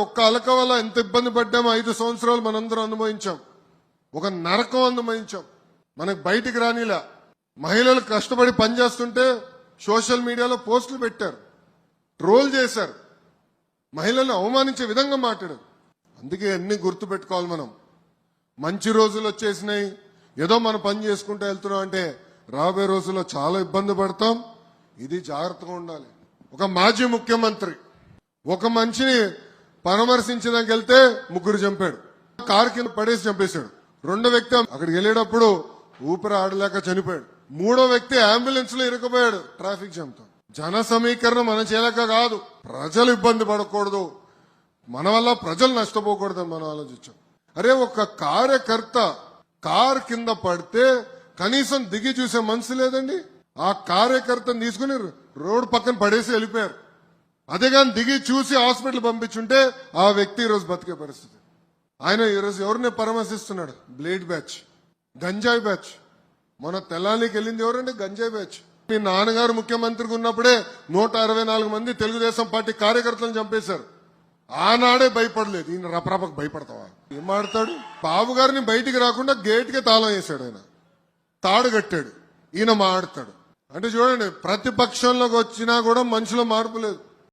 ఒక్క అలక వల్ల ఎంత ఇబ్బంది పడ్డామో ఐదు సంవత్సరాలు మనందరం అనుభవించాం. ఒక నరకం అనుభవించాం. మనకు బయటికి రానిలా. మహిళలు కష్టపడి పనిచేస్తుంటే సోషల్ మీడియాలో పోస్టులు పెట్టారు. ట్రోల్ చేశారు. మహిళలను అవమానించే విధంగా మాట్లాడారు. అందుకే అన్ని గుర్తు పెట్టుకోవాలి మనం. మంచి రోజులు వచ్చేసినాయి. ఏదో మనం పని చేసుకుంటూ వెళ్తున్నాం అంటే రాబోయే రోజుల్లో చాలా ఇబ్బంది పడతాం. ఇది జాగ్రత్తగా ఉండాలి. ఒక మాజీ ముఖ్యమంత్రి. ఒక మనిషిని పరామర్శించడానికి వెళ్తే ముగ్గురు చంపాడు. కారు కింద పడేసి చంపేశాడు. రెండో వ్యక్తి అక్కడికి వెళ్ళేటప్పుడు ఊపిరి ఆడలేక చనిపోయాడు. మూడో వ్యక్తి అంబులెన్స్లో ఇరుకుపోయాడు ట్రాఫిక్ జామ్తో జన సమీకరణ మనం చేయలేక కాదు. ప్రజలు ఇబ్బంది పడకూడదు. మన వల్ల ప్రజలు నష్టపోకూడదని మనం ఆలోచించాం. అరే ఒక కార్యకర్త కార్ కింద పడితే కనీసం దిగి చూసే మనసు లేదండి? ఆ కార్యకర్తను తీసుకుని రోడ్డు పక్కన పడేసి వెళ్ళిపోయారు. అదే కానీ దిగి చూసి హాస్పిటల్ పంపించుంటే ఆ వ్యక్తి ఈరోజు బతికే పరిస్థితి. ఆయన ఈరోజు ఎవరిని పరామర్శిస్తున్నాడు? Blade batch. గంజాయి బ్యాచ్. మన తెల్లానికి వెళ్ళింది ఎవరండి? గంజాయి బ్యాచ్. మీ నాన్నగారు ముఖ్యమంత్రిగా ఉన్నప్పుడే నూట అరవై నాలుగు మంది తెలుగుదేశం పార్టీ కార్యకర్తలను చంపేశారు. ఆనాడే భయపడలేదు. ఈయన రపరపకు భయపడతావా? ఏం మాడతాడు? బాబు గారిని బయటికి రాకుండా గేట్కి తాళం వేశాడు ఆయన. తాడు కట్టాడు. ఈయన మాడతాడు. అంటే చూడండి ప్రతిపక్షంలోకి వచ్చినా కూడా మనుషులు మార్పు లేదు.